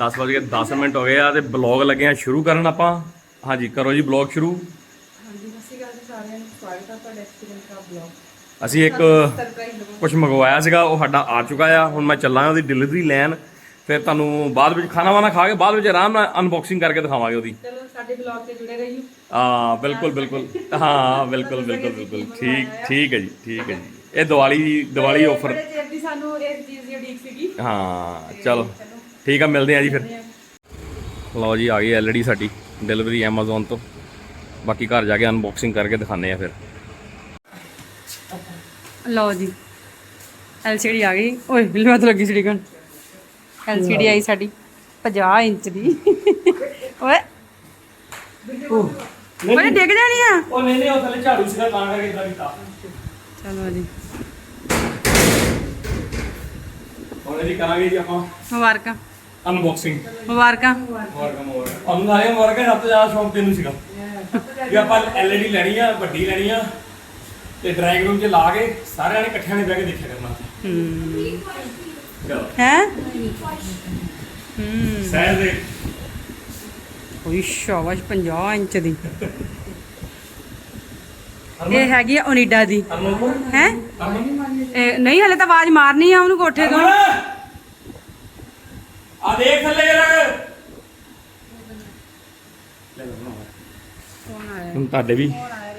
ਲਓ ਜੀ 10 ਵਜੇ 10 ਮਿੰਟ ਹੋ ਗਏ ਆ ਤੇ ਬਲੌਗ ਲੱਗੇ ਆ ਸ਼ੁਰੂ ਕਰਨ ਆਪਾਂ। ਹਾਂਜੀ ਕਰੋ ਜੀ ਬਲੌਗ ਸ਼ੁਰੂ। ਹਾਂਜੀ ਸਤਿ ਸ਼੍ਰੀ ਅਕਾਲ ਜੀ ਸਾਰਿਆਂ ਨੂੰ। ਸਵਾਗਤ ਹੈ ਤੁਹਾਡਾ ਐਕਸਪੀਰੀਅੰਸ ਦਾ ਬਲੌਗ। ਅਸੀਂ ਇੱਕ ਕੁਝ ਮੰਗਵਾਇਆ ਸੀਗਾ ਉਹ ਸਾਡਾ ਆ ਚੁੱਕਾ ਆ। ਹੁਣ ਮੈਂ ਚੱਲਾਂ ਉਹਦੀ ਡਿਲੀਵਰੀ ਲੈਣ। ਫਿਰ ਤੁਹਾਨੂੰ ਬਾਅਦ ਵਿੱਚ ਖਾਣਾ ਵਾਣਾ ਖਾ ਕੇ ਬਾਅਦ ਵਿੱਚ ਆਰਾਮ ਨਾਲ ਅਨਬਾਕਸਿੰਗ ਕਰਕੇ ਦਿਖਾਵਾਂਗੇ ਉਹਦੀ। ਚਲੋ ਸਾਡੇ ਬਲੌਗ ਤੇ ਜੁੜੇ ਰਹੀਓ। ਹਾਂ ਬਿਲਕੁਲ ਬਿਲਕੁਲ। ਹਾਂ ਬਿਲਕੁਲ ਬਿਲਕੁਲ ਬਿਲਕੁਲ। ਠੀਕ ਠੀਕ ਹੈ ਜੀ ਠੀਕ ਹੈ ਜੀ। ਇਹ ਦੀਵਾਲੀ ਦੀਵਾਲੀ ਆਫਰ ਸਾਨੂੰ ਇਸ ਚੀਜ਼ ਦੀ ਉਡੀਕ ਸੀਗੀ। ਹਾਂ ਚਲੋ। ਠੀਕ ਆ ਮਿਲਦੇ ਆ ਜੀ ਫਿਰ। ਲਓ ਜੀ ਆ ਗਈ ਐਲਈਡੀ ਸਾਡੀ ਡਿਲੀਵਰੀ Amazon ਤੋਂ। ਬਾਕੀ ਘਰ ਜਾ ਕੇ ਅਨਬਾਕਸਿੰਗ ਕਰਕੇ ਦਿਖਾਣੇ ਆ ਫਿਰ। ਲਓ ਜੀ ਐਲਸੀਡੀ ਆ ਗਈ। ਓਏ ਬਿਲਵਾ ਤਾਂ ਲੱਗੀ ਸਿੜੀਕਣ ਐਲਸੀਡੀ ਆਈ ਸਾਡੀ 50 ਇੰਚ ਦੀ। ਓਏ। ਓਏ ਡਿੱਗ ਜਾਣੀ ਆ? ਉਹ ਨਹੀਂ ਨਹੀਂ ਉਹ ਥੱਲੇ ਝਾੜੂ ਸੀਗਾ ਤਾਂ ਕਰਕੇ ਇਦਾਂ ਕੀਤਾ। ਚਲੋ ਜੀ। ਹੁਣ ਇਹਦੀ ਕਰਾਂਗੇ ਜੀ ਆਪਾਂ। ਮੁਬਾਰਕਾਂ। ਅਨਬਾਕਸਿੰਗ ਮੁਬਾਰਕਾਂ। ਮੁਬਾਰਕਾਂ ਮੁਬਾਰਕਾਂ। ਉਹਨੂੰ ਆਏ ਮੁਬਾਰਕਾਂ ਸਭ ਤੋਂ ਜ਼ਿਆਦਾ ਸ਼ੌਂਕ ਤੈਨੂੰ ਸੀਗਾ। ਵੀ ਆਪਾਂ ਐਲਈਡੀ ਲੈਣੀ ਆ ਵੱਡੀ ਲੈਣੀ ਆ ਤੇ ਡਰਾਇੰਗ ਰੂਮ 'ਚ ਲਾ ਕੇ ਸਾਰਿਆਂ ਨੇ ਇਕੱਠਿਆਂ ਨੇ ਬਹਿ ਕੇ ਦੇਖਿਆ ਕਰਨਾ। ਹੈ। ਹੂੰ? ਸਹਿਜ ਦੇ। ਓਏ ਸ਼ਾਬਾਸ਼ 50 ਇੰਚ ਦੀ। ਇਹ ਹੈਗੀ ਆ ਓਨੀਡਾ ਦੀ। ਹੈ? ਨਹੀਂ ਹਲੇ ਤਾਂ ਆਵਾਜ਼ ਮਾਰਨੀ ਆ ਉਹਨੂੰ ਕੋਠੇ ਤੋਂ। ਆ ਦੇਖ ਥੱਲੇ ਜਰਾ। ਹੁਣ ਤੁਹਾਡੇ ਵੀ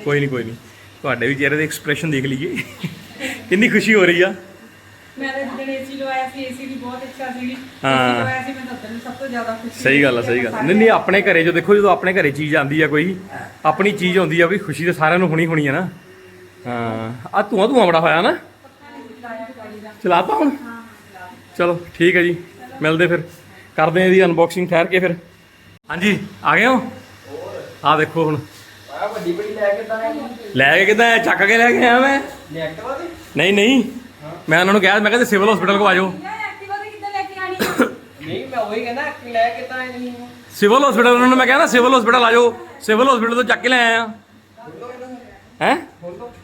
ਕੋਈ ਨਹੀਂ ਕੋਈ ਨਹੀਂ ਤੁਹਾਡੇ ਵੀ ਚਿਹਰੇ ਦੇ ਐਕਸਪ੍ਰੈਸ਼ਨ ਦੇਖ ਲਈਏ। ਕਿੰਨੀ ਖੁਸ਼ੀ ਹੋ ਰਹੀ ਆ। ਮੈਂ ਤਾਂ ਜਿਹੜੇ ਏਸੀ ਲਵਾਇਆ ਸੀ ਏਸੀ ਦੀ ਬਹੁਤ ਇੱਛਾ ਸੀਗੀ ਹਾਂ। ਏਸੀ ਲਵਾਇਆ ਸੀ ਮੈਂ ਤਾਂ ਉਦੋਂ ਸਭ ਤੋਂ ਜ਼ਿਆਦਾ ਖੁਸ਼ੀ ਸਹੀ ਗੱਲ ਆ ਸਹੀ ਗੱਲ। ਨਹੀਂ ਨਹੀਂ ਆਪਣੇ ਘਰੇ ਜੋ ਦੇਖੋ ਜਦੋਂ ਆਪਣੇ ਘਰੇ ਚੀਜ਼ ਆਂਦੀ ਆ ਕੋਈ ਆਪਣੀ ਚੀਜ਼ ਆਉਂਦੀ ਆ ਵੀ ਖੁਸ਼ੀ ਤੇ ਸਾਰਿਆਂ ਨੂੰ ਹੋਣੀ ਹੋਣੀ ਆ ਨਾ। ਹਾਂ। ਆ ਧੂਆਂ ਧੂਆਂ ਬੜਾ ਹੋਇਆ ਨਾ। ਚਲਾਤਾ ਹੁਣ? ਚਲੋ ਠੀਕ ਹੈ ਜੀ। ਮਿਲਦੇ ਫਿਰ। ਕਰਦੇ ਆ ਇਹਦੀ ਅਨਬਾਕਸਿੰਗ ਠਹਿਰ ਕੇ ਫਿਰ। ਹਾਂਜੀ, ਆ ਗਏ ਹੋ? ਆ ਦੇਖੋ ਹੁਣ। ਆ ਵੱਡੀ ਬੜੀ ਲੈ ਕੇ ਤਾਂ ਲੈ ਕੇ ਕਿੱਦਾਂ ਚੱਕ ਕੇ ਲੈ ਕੇ ਆਇਆ ਮੈਂ। ਐਕਟਿਵਾ ਦੀ ਨਹੀਂ ਨਹੀਂ। ਮੈਂ ਉਹਨਾਂ ਨੂੰ ਕਿਹਾ, ਮੈਂ ਕਹਿੰਦੇ ਸਿਵਲ ਹਸਪੀਟਲ ਕੋ ਆਜੋ ਐਕਟਿਵਾ ਤੇ ਕਿੱਦਾਂ ਨਹੀਂ ਮੈਂ ਉਹੀ ਕਹਿੰਦਾ ਲੈ ਕੇ ਤਾਂ ਨਹੀਂ ਸਿਵਲ ਹਸਪੀਟਲ ਉਹਨਾਂ ਨੂੰ ਮੈਂ ਕਿਹਾ ਸਿਵਲ ਹਸਪੀਟਲ ਆਜੋ ਸਿਵਲ ਹਸਪੀਟਲ ਤੋਂ ਚੱਕ ਕੇ ਲੈ ਆਇਆ ਹੈ?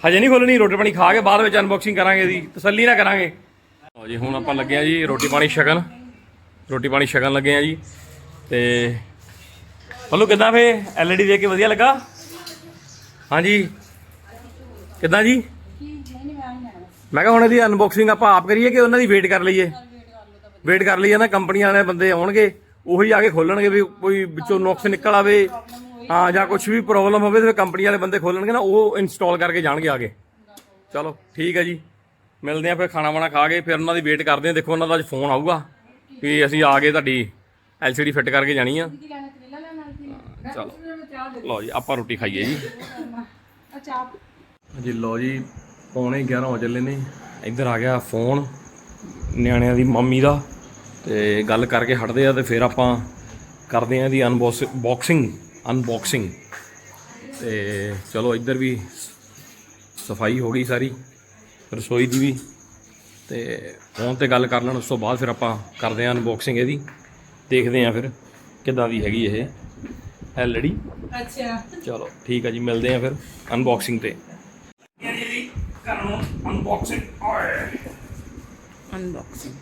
ਹਜੇ ਨਹੀਂ ਖੋਲਣੀ, ਰੋਟੀ ਪਾਣੀ ਖਾ ਕੇ ਬਾਅਦ ਵਿੱਚ ਅਨਬਾਕਸਿੰਗ ਕਰਾਂਗੇ ਦੀ ਤਸੱਲੀ ਨਾਲ ਕਰਾਂਗੇ। ਲਓ ਜੀ, ਹੁਣ ਆਪਾਂ ਲੱਗਿਆ ਜੀ ਰੋਟੀ ਪਾਣੀ ਛਕਣ। ਰੋਟੀ ਪਾਣੀ ਛਕਣ ਲੱਗੇ ਆ ਜੀ। ਤੇ ਪੱਲੂ ਕਿੱਦਾਂ ਫੇ? ਐਲਈਡੀ ਦੇਖ ਕੇ ਵਧੀਆ ਲੱਗਾ? ਹਾਂਜੀ। ਕਿੱਦਾਂ ਜੀ? ਮੈਂ ਕਿਹਾ ਹੁਣ ਇਹਦੀ ਅਨਬਾਕਸਿੰਗ ਆਪਾਂ ਆਪ ਕਰੀਏ ਕਿ ਉਹਨਾਂ ਦੀ ਵੇਟ ਕਰ ਲਈਏ? ਵੇਟ ਕਰ ਲਈਏ ਨਾ ਕੰਪਨੀ ਵਾਲੇ ਬੰਦੇ ਆਉਣਗੇ, ਉਹੀ ਆ ਕੇ ਖੋਲਣਗੇ ਵੀ ਕੋਈ ਵਿੱਚੋਂ ਨੁਕਸ ਨਿਕਲ ਆਵੇ, ਹਾਂ, ਜਾਂ ਕੁਝ ਵੀ ਪ੍ਰੋਬਲਮ ਹੋਵੇ ਤੇ ਕੰਪਨੀ ਵਾਲੇ ਬੰਦੇ ਖੋਲਣਗੇ ਨਾ, ਉਹ ਇੰਸਟਾਲ ਕਰਕੇ ਜਾਣਗੇ ਆ ਕੇ। ਚਲੋ, ਠੀਕ ਹੈ ਜੀ। ਮਿਲਦੇ ਆ ਫਿਰ ਖਾਣਾ ਵਾਣਾ ਖਾ ਕੇ, ਫਿਰ ਉਹਨਾਂ ਦੀ ਵੇਟ ਕਰਦੇ ਆ। ਦੇਖੋ ਉਹਨਾਂ ਦਾ ਅੱਜ ਫੋਨ ਆਊਗਾ। ਕਿ ਅਸੀਂ ਆ ਗਏ ਤੁਹਾਡੀ ਐਲਸੀਡੀ ਫਿੱਟ ਕਰਕੇ ਜਾਣੀ ਆ। ਚਲੋ। ਲਓ ਜੀ ਆਪਾਂ ਰੋਟੀ ਖਾਈਏ ਜੀ। ਜੀ ਲਓ ਜੀ ਪੌਣੇ 11 ਹੋ ਚੱਲੇ ਨੇ। ਇੱਧਰ ਆ ਗਿਆ ਫੋਨ ਨਿਆਣਿਆਂ ਦੀ ਮੰਮੀ ਦਾ ਤੇ ਗੱਲ ਕਰਕੇ ਹਟਦੇ ਆ ਤੇ ਫਿਰ ਆਪਾਂ ਕਰਦੇ ਆ ਇਹਦੀ ਅਨਬਾਕਸਿੰਗ ਅਨਬਾਕਸਿੰਗ ਤੇ ਚਲੋ ਇੱਧਰ ਵੀ ਸਫ਼ਾਈ ਹੋ ਗਈ ਸਾਰੀ ਰਸੋਈ ਦੀ ਵੀ। ਤੇ ਫੋਨ ਤੇ ਗੱਲ ਕਰ ਲੈਣ ਉਸ ਤੋਂ ਬਾਅਦ ਫਿਰ ਆਪਾਂ ਕਰਦੇ ਆ ਅਨਬਾਕਸਿੰਗ ਇਹਦੀ। ਦੇਖਦੇ ਆ ਫਿਰ ਕਿੱਦਾਂ ਦੀ ਹੈਗੀ ਇਹ। ਐਲਡੀ ਅੱਛਾ। ਚਲੋ ਠੀਕ ਹੈ ਜੀ ਮਿਲਦੇ ਆ ਫਿਰ ਅਨਬਾਕਸਿੰਗ ਤੇ। ਜੀ ਕਰਨ ਅਨਬਾਕਸਿੰਗ ਓਏ। ਅਨਬਾਕਸਿੰਗ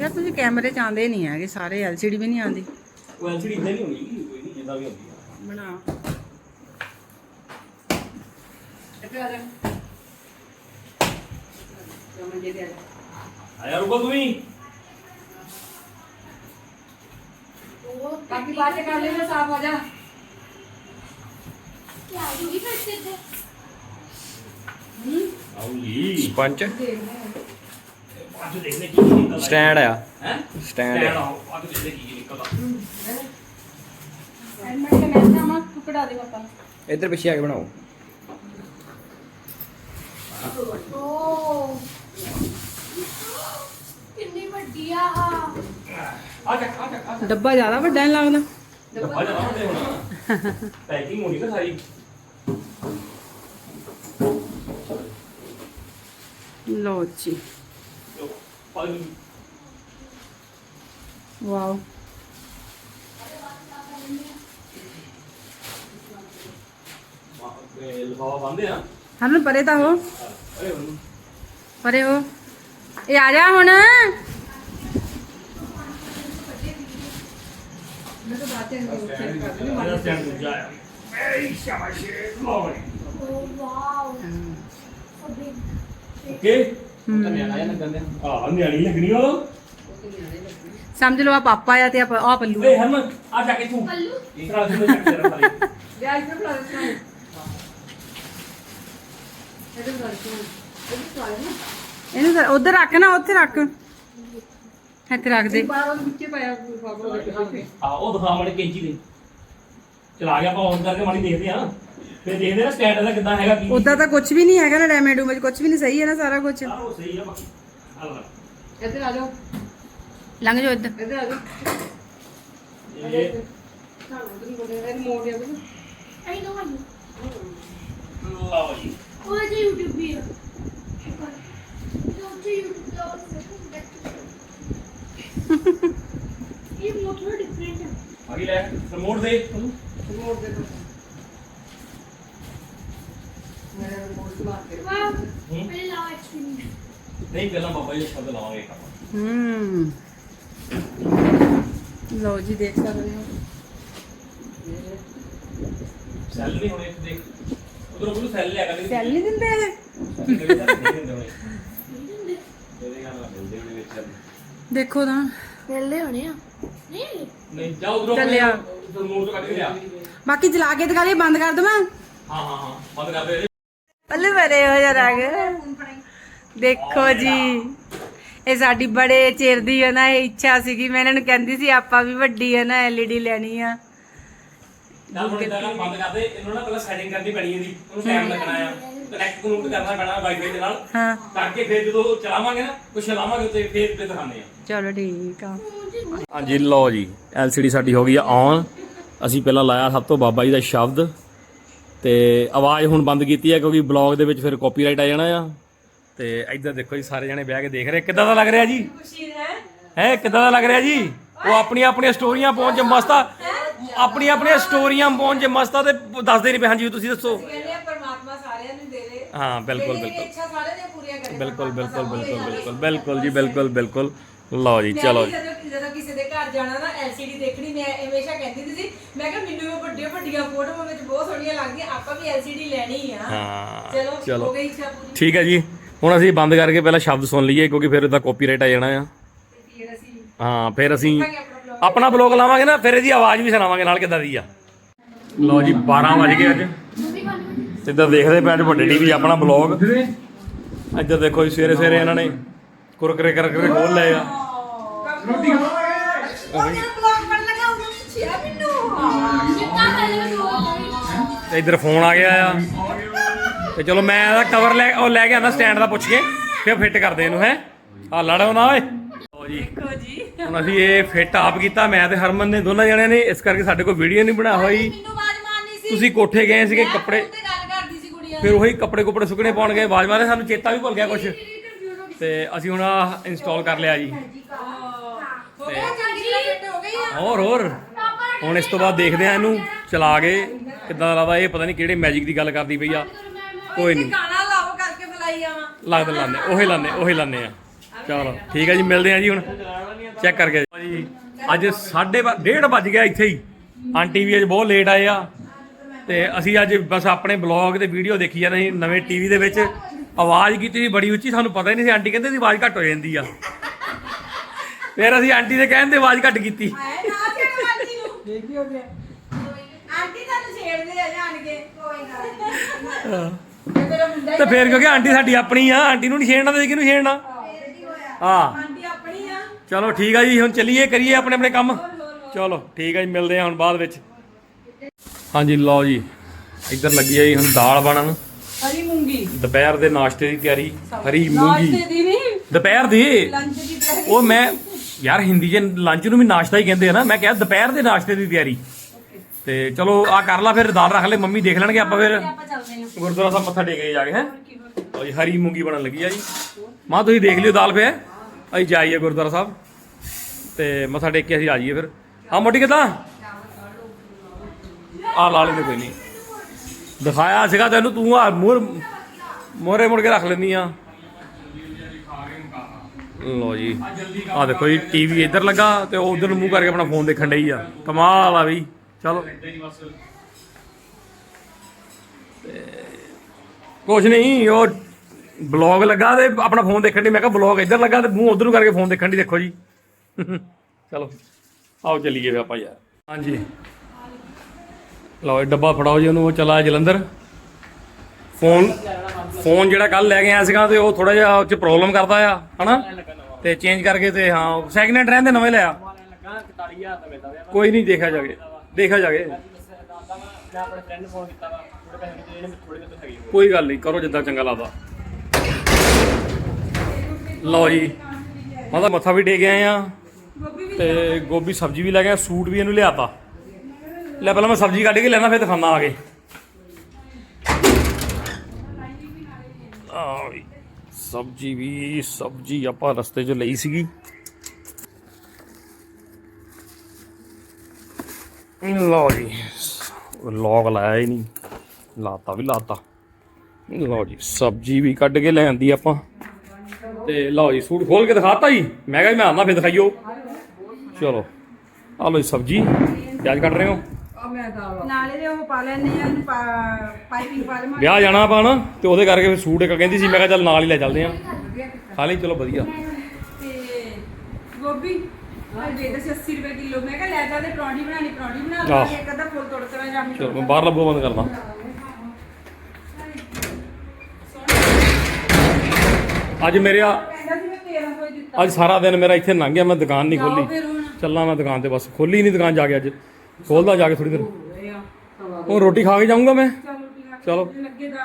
ਯਾਰ ਤੁਸੀਂ ਕੈਮਰੇ ਚ ਆਉਂਦੇ ਨਹੀਂ ਹੈਗੇ ਸਾਰੇ ਐਲਸੀਡੀ ਵੀ ਨਹੀਂ ਆਉਂਦੀ। ਉਹ ਐਲਸੀਡੀ ਇਦਾਂ ਨਹੀਂ ਹੋਣੀ ਕੋਈ ਨਹੀਂ ਜਿੱਦਾਂ ਵੀ ਹੁੰਦੀ ਆ ਬਣਾ। ਇੱਥੇ ਆ ਜਾ। ਜਮਨ ਦੇ ਦੇ ਆਇਆ ਰੁਕੋ ਤੁਸੀਂ ਬਾਕੀ ਬਾਅਦ ਚ ਕਰ ਲੈਣਾ ਸਾਫ਼ ਹੋ ਜਾ। ਆਉਲੀ ਪੰਚ ਪੰਜ। ਦੇਖਦੇ ਕੀ ਨਿਕਲਦਾ। ਸਟੈਂਡ ਆ। ਹੈ? ਸਟੈਂਡ ਆ। ਆਓ ਅੱਜ ਦੇਖਦੇ ਕੀ ਨਿਕਲਦਾ। ਟੁਕੜਾ ਦੇ ਪਾਪਾ ਇੱਧਰ ਪਿੱਛੇ ਆ ਕੇ ਬਣਾਓ। ਕਿੰਨੀ ਵੱਡੀ ਆ ਆਹ। ਆ ਜਾ ਆ ਜਾ ਆ ਜਾ ਡੱਬਾ ਜ਼ਿਆਦਾ ਵੱਡਾ ਨਹੀਂ ਲੱਗਦਾ? ਡੱਬਾ ਜਾ ਹੁੰਦੇ ਹੁਣ। ਪੈਕਿੰਗ ਹੋਣੀ ਨਾ ਸਾਰੀ। ਲੋ ਜੀ। ਵਾਓ। ਇਹ ਲਿਫਾਫਾ ਬੰਦੇ ਆ। ਹਰਨ ਪਰੇ ਤਾਂ ਹੋ। ਪਰੇ ਹੋ। ਇਹ ਆ ਜਾ ਹੁਣ। Oh wow okay? ਨਿਆਣਾ ਜਿਹਾ ਲੱਗਣ ਦੇ ਆ ਨਿਆਣੀ ਲੱਗਣੀ ਉਹ ਸਮਝ ਲਓ ਆ ਪਾਪਾ ਆ ਤੇ ਆ। ਪੱਲੂ ਹਰਮਨ ਆ ਜਾ ਕੇ ਤੂੰ। ਪੱਲੂ? ਇਸ ਤਰ੍ਹਾਂ ਦੇ ਚੱਕ ਤੇਰਾ ਸਾਰੀ ਇਹਨੂੰ ਤਾਂ ਉਧਰ ਰੱਖ ਨਾ ਉੱਥੇ ਰੱਖ। ਇੱਥੇ ਰੱਖ ਦੇ। ਆ ਉਹ ਦਿਖਾ ਮੜੇ ਕੈਂਚੀ ਦੇ। ਚਲਾ ਗਿਆ ਆਪਾਂ ਔਨ ਕਰਕੇ ਮਾੜੀ ਦੇਖਦੇ ਆ ਫਿਰ ਦੇਖਦੇ ਨਾ ਸਟੈਂਡ ਦਾ ਕਿੱਦਾਂ ਹੈਗਾ ਕੀ ਉਦਾਂ ਤਾਂ ਕੁਝ ਵੀ ਨਹੀਂ ਹੈਗਾ ਨਾ ਡੈਮੇਜ ਡੂਮੇਜ ਕੁਝ ਵੀ ਨਹੀਂ ਸਹੀ ਹੈ ਨਾ ਸਾਰਾ ਕੁਝ ਆਹ ਉਹ ਸਹੀ ਆ ਬਾਕੀ। ਆ ਲੈ ਇੱਧਰ ਆ ਜਾਓ। ਲੰਘ ਜਾਓ ਇੱਧਰ। ਇੱਧਰ ਆ ਜਾਓ। ਇਹ ਆਈ ਨੋ ਆਈ ਲਓ ਜੀ ਉਹ ਜੇ YouTube ਵੀ ਹੈ ਜੋ ਜੇ YouTube ਦਾ ਇਹ ਮੋਟਰ ਡਿਫਰੈਂਟ ਹੈ ਆਗੇ ਲੈ ਰਿਮੋਟ ਦੇ। ਵਾਓ ਪਹਿਲੇ ਲਾਓ ਐਕਸਪੀਰੀਅੰਸ ਨਹੀਂ ਪਹਿਲਾਂ ਬਾਬਾ ਜੀ ਦਾ ਸ਼ਬਦ ਲਾਵਾਂਗੇ ਇੱਕ ਆਪਾਂ ਹੂੰ ਲਓ ਜੀ ਦੇਖ ਸਕਦੇ ਹੋ। ਸੈੱਲ ਨਹੀਂ ਹੋਣੇ ਦੇਖ। ਉਧਰ ਉਹ ਸੈੱਲ ਲਿਆ ਕਰ ਸੈਲ ਨਹੀਂ ਦਿੰਦੇ ਇਹ ਦੇਖੋ ਤਾਂ। ਮਿਲਦੇ ਹੋਣੇ ਆ। ਨਹੀਂ। ਨਹੀਂ ਜਾ ਉਧਰੋਂ ਚੱਲਿਆ। ਰਿਮੋਟ ਤੋਂ ਕੱਢ ਕੇ ਲਿਆ। ਬਾਕੀ ਚਲਾ ਕੇ ਦਿਖਾ ਲਈ ਬੰਦ ਕਰ ਦਵਾਂ? ਹਾਂ ਹਾਂ ਹਾਂ ਬੰਦ ਕਰ ਦੇ। ਪੱਲੇ ਬਰੇ ਹੋ ਜਾ ਰਗ। ਦੇਖੋ ਜੀ। ਇਹ ਸਾਡੀ ਬੜੇ ਚਿਰ ਦੀ ਹੈ ਨਾ ਇਹ ਇੱਛਾ ਸੀਗੀ। ਮੈਂ ਇਹਨਾਂ ਨੂੰ ਕਹਿੰਦੀ ਸੀ ਆਪਾਂ ਵੀ ਵੱਡੀ ਹੈ ਨਾ ਐਲਈਡੀ ਲੈਣੀ ਆ। ਨਾਲ ਹੁਣ ਇਦਾਂ ਬੰਦ ਕਰ ਦੇ ਇਹਨੂੰ ਨਾ ਪਹਿਲਾਂ ਸੈਟਿੰਗ ਕਰਨੀ ਪੈਣੀ ਇਹਦੀ ਉਹਨੂੰ ਟਾਈਮ ਲੱਗਣਾ ਆ। ਕਨੈਕਟ ਕਨੈਕਟ ਕਰਨਾ ਪੈਣਾ ਵਾਈਫਾਈ ਦੇ ਨਾਲ। ਹਾਂ। ਕਰਕੇ ਫਿਰ ਜਦੋਂ ਚਲਾਵਾਂਗੇ ਨਾ ਕੁਛ ਚਲਾਵਾਂਗੇ ਤੇ ਫਿਰ ਤੇ ਦਿਖਾਉਂਦੇ ਆ। ਚਲੋ ਠੀਕ ਆ। ਹਾਂਜੀ ਲਓ ਜੀ LCD ਸਾਡੀ ਹੋ ਗਈ ਆ ਔਨ ਅਸੀਂ ਪਹਿਲਾਂ ਲਾਇਆ ਸਭ ਤੋਂ ਬਾਬਾ ਜੀ ਦਾ ਸ਼ਬਦ। ਤੇ ਆਵਾਜ਼ ਹੁਣ ਬੰਦ ਕੀਤੀ ਹੈ ਕਿਉਂਕਿ ਬਲੌਗ ਦੇ ਵਿੱਚ ਫਿਰ ਕਾਪੀਰਾਈਟ ਆ ਜਾਣਾ ਆ। ਤੇ ਇੱਧਰ ਦੇਖੋ ਜੀ ਸਾਰੇ ਜਣੇ ਬਹਿ ਕੇ ਦੇਖ ਰਹੇ ਕਿੱਦਾਂ ਦਾ ਲੱਗ ਰਿਹਾ ਜੀ? ਹੈ। ਕਿੱਦਾਂ ਦਾ ਲੱਗ ਰਿਹਾ ਜੀ? ਉਹ ਆਪਣੀਆਂ ਆਪਣੀਆਂ ਸਟੋਰੀਆਂ ਪਹੁੰਚ ਮਸਤਾ ਆਪਣੀਆਂ ਆਪਣੀਆਂ ਸਟੋਰੀਆਂ ਪਹੁੰਚ ਮਸਤਾ ਤੇ ਦੱਸਦੇ ਨਹੀਂ ਪਏ ਹਾਂਜੀ ਤੁਸੀਂ ਦੱਸੋ। ਕਹਿੰਦੇ ਪਰਮਾਤਮਾ ਸਾਰਿਆਂ ਨੂੰ ਦੇ ਦੇ। ਹਾਂ ਬਿਲਕੁਲ ਬਿਲਕੁਲ। ਇੱਛਾ ਸਾਰਿਆਂ ਦੀਆਂ ਪੂਰੀਆਂ ਕਰੇ ਬਿਲਕੁਲ ਬਿਲਕੁਲ ਬਿਲਕੁਲ ਬਿਲਕੁਲ ਬਿਲਕੁਲ ਜੀ ਬਿਲਕੁਲ ਬਿਲਕੁਲ। ਲਓ ਜੀ ਚਲੋ ਜੀ। ਜਦੋਂ ਜਦੋਂ ਕਿਸੇ ਦੇ ਘਰ ਜਾਣਾ ਨਾ ਐਲਸੀਡੀ ਦੇਖਣੀ ਮੈਂ ਹਮੇਸ਼ਾ ਕਹਿੰਦੀ ਹੁੰਦੀ ਸੀ ਮੈਂ ਕਿਹਾ ਮੈਨੂੰ ਵੀ ਵੱਡੀਆਂ ਵੱਡੀਆਂ ਫੋਟੋਆਂ ਵਿੱਚ ਬਹੁਤ ਸੋਹਣੀਆਂ ਲੱਗਦੀਆਂ ਆਪਾਂ ਵੀ ਐਲਸੀਡੀ ਲੈਣੀ ਆ। ਹਾਂ ਚਲੋ ਹੋ ਚਲੋ। ਗਈ ਇੱਛਾ ਪੂਰੀ। ਠੀਕ ਹੈ ਜੀ। ਹੁਣ ਅਸੀਂ ਬੰਦ ਕਰਕੇ ਪਹਿਲਾਂ ਸ਼ਬਦ ਸੁਣ ਲਈਏ ਕਿਉਂਕਿ ਫਿਰ ਇਹਦਾ ਕਾਪੀਰਾਈਟ ਆ ਜਾਣਾ ਆ। ਫਿਰ ਅਸੀਂ ਹਾਂ ਫਿਰ ਅਸੀਂ ਆਪਣਾ ਆਪਣਾ ਬਲੌਗ ਲਾਵਾਂਗੇ ਨਾ ਫਿਰ ਇਹਦੀ ਆਵਾਜ਼ ਵੀ ਸੁਣਾਵਾਂਗੇ ਨਾਲ ਕਿੱਦਾਂ ਦੀ ਆ। ਲਓ ਜੀ 12 ਵਜ ਗਏ ਅੱਜ। ਇੱਧਰ ਦੇਖਦੇ ਪਏ ਅੱਜ ਵੱਡੇ ਟੀਵੀ ਆਪਣਾ ਬਲੌਗ ਇੱਧਰ ਦੇਖੋ ਜੀ ਸਵੇਰੇ ਸਵੇਰੇ ਇਹਨਾਂ ਨੇ ਕੁਰਕਰੇ ਕਰਕਰੇ ਖੋਲ ਲਏ ਆ। ਇੱਧਰ ਫੋਨ ਆ ਗਿਆ ਆ। ਤੇ ਚਲੋ ਮੈਂ ਇਹਦਾ ਕਵਰ ਲੈ ਉਹ ਲੈ ਕੇ ਆਂਦਾ ਸਟੈਂਡ ਦਾ ਪੁੱਛ ਕੇ ਫਿਰ ਫਿੱਟ ਕਰਦੇ ਇਹਨੂੰ ਹੈ। ਆ ਲੜੋ ਨਾ ਓਏ। ਲਓ ਜੀ। ਦੇਖੋ ਜੀ। ਹੁਣ ਅਸੀਂ ਇਹ ਫਿੱਟ ਆਪ ਕੀਤਾ ਮੈਂ ਤੇ ਹਰਮਨ ਨੇ ਦੋਨਾਂ ਜਣਿਆਂ ਨੇ ਇਸ ਕਰਕੇ ਸਾਡੇ ਕੋਲ ਵੀਡੀਓ ਨਹੀਂ ਬਣਾ ਹੋਈ। ਮੈਨੂੰ ਆਵਾਜ਼ ਮਾਰਨੀ ਸੀ। ਤੁਸੀਂ ਕੋਠੇ ਗਏ ਸੀਗੇ ਕੱਪੜੇ। ਤੇ ਗੱਲ ਕਰਦੀ ਸੀ ਕੁੜੀਆਂ ਫਿਰ ਉਹੀ ਕੱਪੜੇ ਕੁਪੜੇ ਸੁੱਕਣੇ ਪਾਉਣ ਗਏ ਆਵਾਜ਼ ਮਾਰੇ ਸਾਨੂੰ ਚੇਤਾ ਵੀ ਭੁੱਲ ਗਿਆ ਕੁਝ ਤੇ ਅਸੀਂ ਹੁਣ ਇੰਸਟਾਲ ਕਰ ਲਿਆ ਜੀ। ਹੋ। ਗਿਆ ਚੰਗੀ ਤਰ੍ਹਾਂ ਫਿੱਟ ਹੋ ਗਈ ਆ। ਹੋਰ ਹੋਰ। ਹੁਣ ਇਸ ਤੋਂ ਬਾਅਦ ਦੇਖਦੇ ਆ ਇਹਨੂੰ ਚਲਾ ਕੇ ਕਿੱਦਾਂ ਲੱਗਦਾ ਇਹ ਪਤਾ ਨਹੀਂ ਕਿਹੜੇ ਮੈਜਿਕ ਦੀ ਗੱਲ ਕਰਦੀ ਪਈ ਆ। ਕੋਈ ਨਹੀਂ। ਗਾਣਾ ਲਾਓ ਕਰਕੇ ਬੁਲਾਈ ਆਵਾਂ। ਲੱਗਦਾ ਲਾਨੇ ਉਹੀ ਲਾਨੇ ਉਹੀ ਲਾਨੇ ਆ। ਚਲੋ ਠੀਕ ਹੈ ਜੀ ਮਿਲਦੇ ਆ ਜੀ ਹੁਣ। ਚੈੱਕ ਕਰਕੇ। ਜੀ ਅੱਜ 1:30 ਵੱਜ ਗਿਆ ਇੱਥੇ ਹੀ। ਆਂਟੀ ਵੀ ਅੱਜ ਬਹੁਤ ਲੇਟ ਆਏ ਆ। ਤੇ ਅਸੀਂ ਅੱਜ ਬਸ ਆਪਣੇ ਬਲੌਗ ਤੇ ਵੀਡੀਓ ਦੇਖੀ ਜਾਂਦੇ ਸੀ ਨਵੇਂ ਟੀਵੀ ਦੇ ਵਿੱਚ। ਆਵਾਜ਼ ਕੀਤੀ ਸੀ ਬੜੀ ਉੱਚੀ ਸਾਨੂੰ ਪਤਾ ਹੀ ਨਹੀਂ ਸੀ। ਆਂਟੀ ਕਹਿੰਦੇ ਸੀ ਆਵਾਜ਼ ਘੱਟ ਹੋ ਜਾਂਦੀ ਆ। ਫਿਰ ਅਸੀਂ ਆਂਟੀ ਦੇ ਕਹਿਣ ਤੇ ਆਵਾਜ਼ ਘੱਟ ਕੀਤੀ। ਹਾਏ ਨਾ ਛੇੜ ਆਂਟੀ ਨੂੰ। ਦੇਖੀ ਹੋ ਗਿਆ। ਆਂਟੀ ਤੁਹਾਨੂੰ ਛੇੜਦੇ ਆ ਜਾਣ ਕੇ ਕੋਈ ਗੱਲ ਨਹੀਂ। ਮੇਰਾ ਮੁੰਡਾ ਤੇ ਫਿਰ ਕਿਉਂਕਿ ਆਂਟੀ ਸਾਡੀ ਆਪਣੀ ਆ ਆਂਟੀ ਨੂੰ ਨਹੀਂ ਛੇੜਨਾ ਤੇ ਕਿਹਨੂੰ ਛੇੜਨਾ? ਹਾਂ। ਆਂਟੀ ਆਪਣੀ ਆ। ਚਲੋ ਠੀਕ ਆ ਜੀ ਹੁਣ ਚੱਲੀਏ ਕਰੀਏ ਆਪਣੇ ਆਪਣੇ ਕੰਮ। ਚਲੋ ਠੀਕ ਆ ਜੀ ਮਿਲਦੇ ਆ ਹੁਣ ਬਾਅਦ ਵਿੱਚ। ਹਾਂਜੀ ਲਓ ਜੀ ਇੱਧਰ ਲੱਗੀ ਆ ਜੀ ਹੁਣ ਦਾਲ ਬਣਨ। ਹਰੀ ਮੂੰਗੀ। ਦੁਪਹਿਰ ਦੇ ਨਾਸ਼ਤੇ ਦੀ ਤਿਆਰੀ ਹਰੀ ਮੂੰਗੀ। ਦੀ ਨਹੀਂ। ਦੁਪਹਿਰ ਦੀ? ਲੰਚ ਦੀ ਤਰ੍ਹਾਂ ਉਹ ਮੈਂ ਯਾਰ ਹਿੰਦੀ ਚ ਲੰਚ ਨੂੰ ਵੀ ਨਾਸ਼ਤਾ ਹੀ ਕਹਿੰਦੇ ਆ ਨਾ ਮੈਂ ਕਿਹਾ ਦੁਪਹਿਰ ਦੇ ਨਾਸ਼ਤੇ ਦੀ ਤਿਆਰੀ। ਤੇ ਚਲੋ ਆ ਕਰ ਲਾ ਫਿਰ ਦਾਲ ਰੱਖ ਲੈ ਮੰਮੀ ਦੇਖ ਲੈਣਗੇ ਆਪਾਂ ਫਿਰ। ਆਪਾਂ ਚੱਲਦੇ ਹਾਂ। ਗੁਰਦੁਆਰਾ ਸਾਹਿਬ ਮੱਥਾ ਟੇਕ ਕੇ ਜਾ ਕੇ ਹੈ? ਲਓ ਜੀ ਹਰੀ ਮੂੰਗੀ ਬਣਨ ਲੱਗੀ ਆ ਜੀ। ਮਾਂ ਤੁਸੀਂ ਦੇਖ ਲਿਓ ਦਾਲ ਪਿਆ ਅਸੀਂ ਜਾਈਏ ਗੁਰਦੁਆਰਾ ਸਾਹਿਬ ਤੇ ਮੱਥਾ ਟੇਕ ਕੇ ਅਸੀਂ ਆ ਜਾਈਏ ਫਿਰ। ਹਾਂ, ਮੋਟੀ ਕਿਦਾਂ? ਆ ਲਾ ਲੈਂਦੇ ਕੋਈ ਨਹੀਂ। ਦਿਖਾਇਆ ਸੀਗਾ ਤੈਨੂੰ, ਤੂੰ ਆ ਮੂਰ ਮੋਰੇ ਮੁੜ ਕੇ ਰੱਖ ਲੈਂਦੀ ਆ। ਲੋ ਜੀ ਆ ਦੇਖੋ ਜੀ ਟੀਵੀ ਇੱਧਰ ਲੱਗਾ ਤੇ ਉਹ ਉਧਰ ਨੂੰ ਮੂੰਹ ਕਰਕੇ ਆਪਣਾ ਫੋਨ ਦੇਖਣ ਡਈ ਆ। ਕਮਾਲ ਆ ਵੀ ਚਲੋ। ਕੁਛ ਨਹੀਂ, ਉਹ ਬਲੌਗ ਲੱਗਾ ਤੇ ਆਪਣਾ ਫੋਨ ਦੇਖਣ ਦੀ ਮੈਂ ਕਿਹਾ ਬਲੌਗ ਇੱਧਰ ਲੱਗਾ ਤੇ ਮੂੰਹ ਉਧਰ ਨੂੰ ਕਰਕੇ ਫੋਨ ਦੇਖਣ ਦੀ ਦੇਖੋ ਜੀ। ਚਲੋ, ਆਓ ਚੱਲੀਏ ਫਿਰ ਆਪਾਂ ਯਾਰ। ਹਾਂਜੀ। ਲਓ ਇਹ ਡੱਬਾ ਫੜਾਓ ਜੀ ਉਹਨੂੰ, ਉਹ ਚਲਾ ਜਲੰਧਰ। ਫੋਨ ਫੋਨ ਜਿਹੜਾ ਕੱਲ ਲੈ ਕੇ ਆਇਆ ਸੀਗਾ ਤੇ ਉਹ ਥੋੜਾ ਜਿਹਾ ਉਹ ਚ ਪ੍ਰੋਬਲਮ ਕਰਦਾ ਆ, ਹਨਾ? ਤੇ ਚੇਂਜ ਕਰਕੇ ਤੇ ਹਾਂ ਸੈਕਿੰਡ ਹੈਂਡ ਰਹਿੰਦੇ ਨਵੇਂ ਲਿਆ। ਕੋਈ ਨਹੀਂ ਦੇਖਿਆ ਜਾਗੇ ਦੇਖਿਆ ਜਾਗੇ ਕੋਈ ਗੱਲ ਨਹੀਂ, ਕਰੋ ਜਿੱਦਾਂ ਚੰਗਾ ਲੱਗਦਾ। ਲਓ ਜੀ। ਮਾਤਾ ਮੱਥਾ ਵੀ ਟੇਕ ਆਏ ਆ ਤੇ ਗੋਭੀ ਸਬਜ਼ੀ ਵੀ ਲੈ ਗਏ ਸੂਟ ਵੀ ਇਹਨੂੰ ਲਿਆਤਾ। ਲੈ ਪਹਿਲਾਂ ਮੈਂ ਸਬਜ਼ੀ ਕੱਢ ਕੇ ਲੈਣਾ, ਫਿਰ ਦਿਖਾਣਾ ਆ ਕੇ। ਸਬਜ਼ੀ ਵੀ, ਸਬਜ਼ੀ ਆਪਾਂ ਰਸਤੇ 'ਚ ਲਈ ਸੀਗੀ। ਲਓ ਜੀ ਲੌਗ ਲਾਇਆ ਹੀ ਨਹੀਂ। ਲਾਤਾ ਵੀ ਲਾਤਾ। ਲਓ ਜੀ, ਸਬਜ਼ੀ ਵੀ ਕੱਢ ਕੇ ਲੈ ਆਂਦੀ ਆਪਾਂ। ਤੇ ਲਓ ਜੀ ਸੂਟ ਖੋਲ ਕੇ ਦਿਖਾਤਾ ਜੀ। ਮੈਂ ਕਿਹਾ ਜੀ ਮੈਂ ਆਉਂਦਾ ਫਿਰ ਦਿਖਾਈਓ। ਚਲੋ ਆ ਲਓ ਜੀ ਸਬਜ਼ੀ। ਪਿਆਜ਼ ਕੱਟ ਰਹੇ ਹੋ? ਨਾਲੇ ਦੇ ਉਹ ਪਾ ਲੈਣੇ ਆ ਇਹਨੂੰ ਪਾਈਪਿੰਗ ਪਾ ਲਵਾਂ। ਵਿਆਹ ਜਾਣਾ ਆਪਾਂ ਨਾ ਤੇ ਉਹਦੇ ਕਰਕੇ ਫਿਰ ਸੂਟ ਇੱਕ ਕਹਿੰਦੀ ਸੀ ਮੈਂ ਕਿਹਾ ਚੱਲ ਨਾਲ ਹੀ ਲੈ ਚੱਲਦੇ ਆਂ ਖਾ ਲਈ ਚਲੋ ਵਧੀਆ। ਤੇ ਗੋਭੀ ਆ ਦੇ ਦੇ। 80 ਰੁਪਏ ਕਿਲੋ ਮੈਂ ਕਿਹਾ ਲੈ ਜਾ ਤੇ ਪਰੌਂਠੀ ਬਣਾਣੀ ਪਰੌਂਠੀ ਬਣਾ ਆਹ। ਲਵਾਂਗੇ ਇੱਕ ਅੱਧਾ ਫੁੱਲ ਤੋੜ ਕੇ ਜਾ ਕੇ ਚਲੋ ਮੈਂ ਬਾਹਰਲਾ ਬੂਹਾ ਬੰਦ ਕਰਦਾ ਅੱਜ ਮੇਰੇ ਆ ਕਹਿੰਦਾ ਸੀ ਮੈਂ 1300 ਹੀ ਦਿੱਤਾ। ਅੱਜ ਸਾਰਾ ਦਿਨ ਮੇਰਾ ਇੱਥੇ ਲੰਘ ਗਿਆ ਮੈਂ ਦੁਕਾਨ ਨਹੀਂ ਖੋਲੀ ਚੱਲਾਂ ਮੈਂ ਦੁਕਾਨ ਤੇ ਬਸ। ਖੋਲੀ ਨਹੀਂ ਦੁਕਾਨ ਜਾ ਕੇ ਅੱਜ। ਖੋਲਦਾ ਜਾ ਕੇ ਥੋੜੀ ਦੇਰ। ਹੁਣ ਰੋਟੀ ਖਾ ਕੇ ਜਾਊਂਗਾ ਮੈਂ? ਚਲੋ